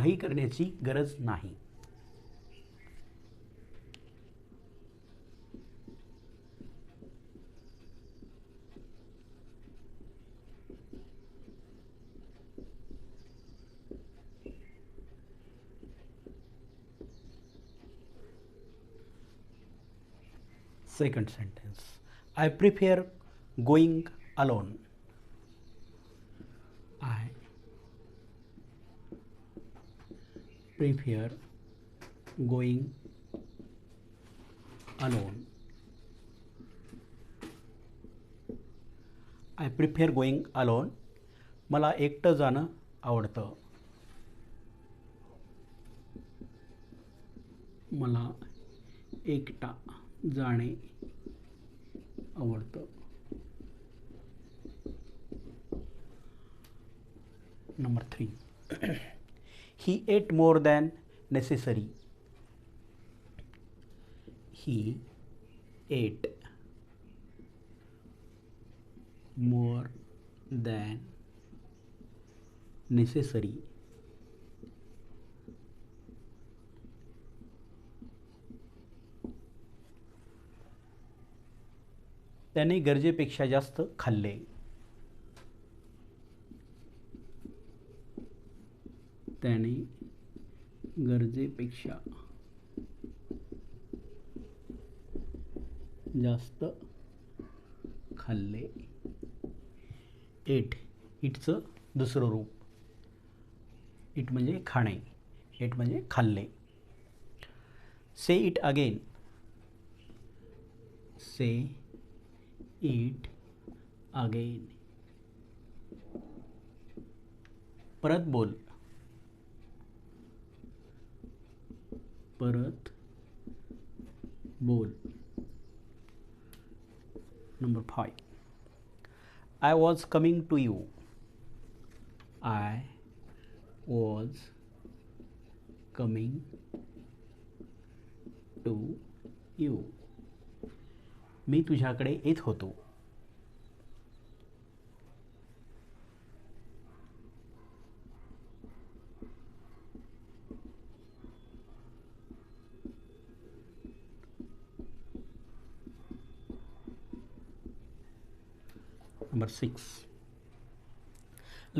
घाई करण्याची गरज नाही. Second sentence I prefer going alone I prefer going alone. I prefer going alone मला एकटं जाणं आवडतं. मला एकटा जाणे आवडतं. Number three he ate more than necessary he ate more than necessary त्याने गरजेपेक्षा जास्त खाल्ले त्याने गरजेपेक्षा जास्त खाल्ले. एट इटचं दुसरं रूप. इट म्हणजे खाणे. एट म्हणजे खाल्ले. Say it again say it again परत बोल. परत बोल. Number five I was coming to you I was coming to you मी तुझ्याकडे येत होतो. number 6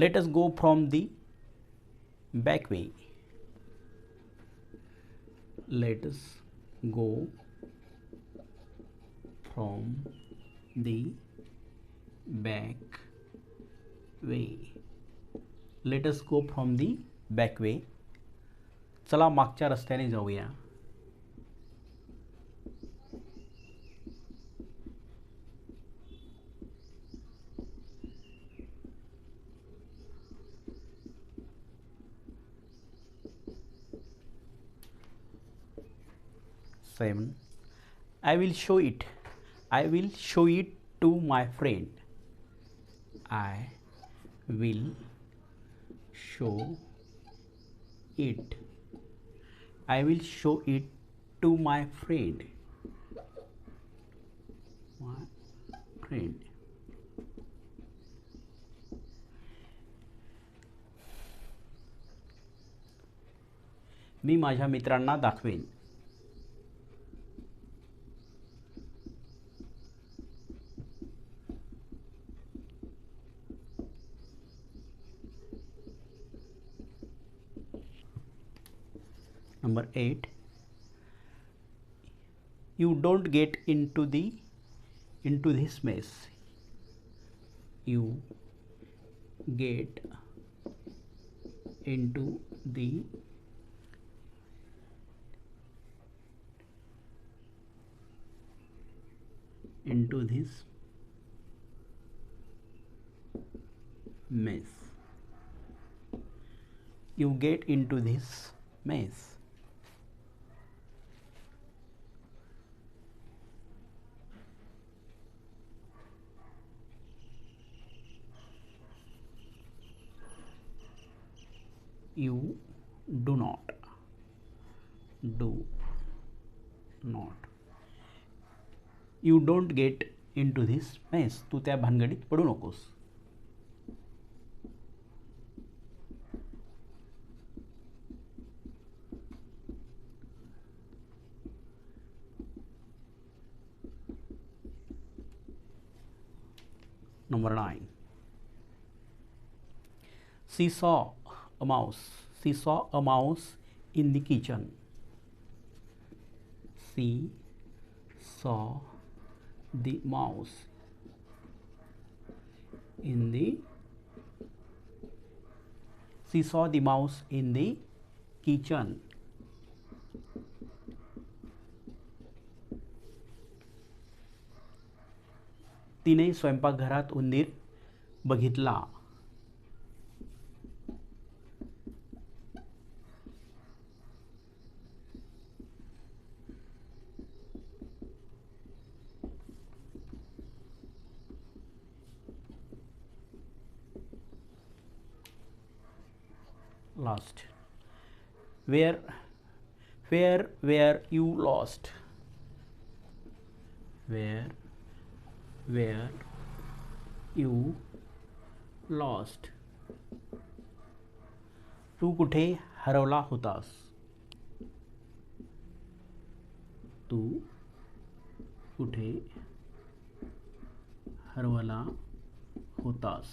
let us go from the back way let us go from the back way let us go from the back way चला मागच्या रस्त्याने जाऊया Seven i will show it i will show it to my friend i will show it i will show it to my friend my friend मी माझ्या मित्रांना दाखवेन number 8 you don't get into the into this mess. You get into the into this mess. You get into this mess you do not do not you don't get into this mess तू त्या भानगडीत पडू नकोस Number 9. She saw a mouse. She saw a mouse in the kitchen. She saw the mouse in the she saw the mouse in the kitchen तिने स्वयंपाकघरात उंदीर बघितला lost where where where you lost where where you lost तू कुठे हरवला होतास तू कुठे हरवला होतास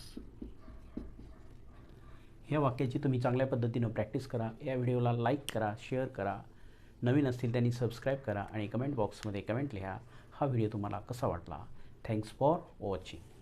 ह्या वाक्याची तुम्ही चांगल्या पद्धतीनं प्रॅक्टिस करा. या व्हिडिओला लाईक करा शेअर करा. नवीन असतील त्यांनी सबस्क्राईब करा आणि कमेंट बॉक्समध्ये कमेंट लिहा. हा व्हिडिओ तुम्हाला कसा वाटला? Thanks for watching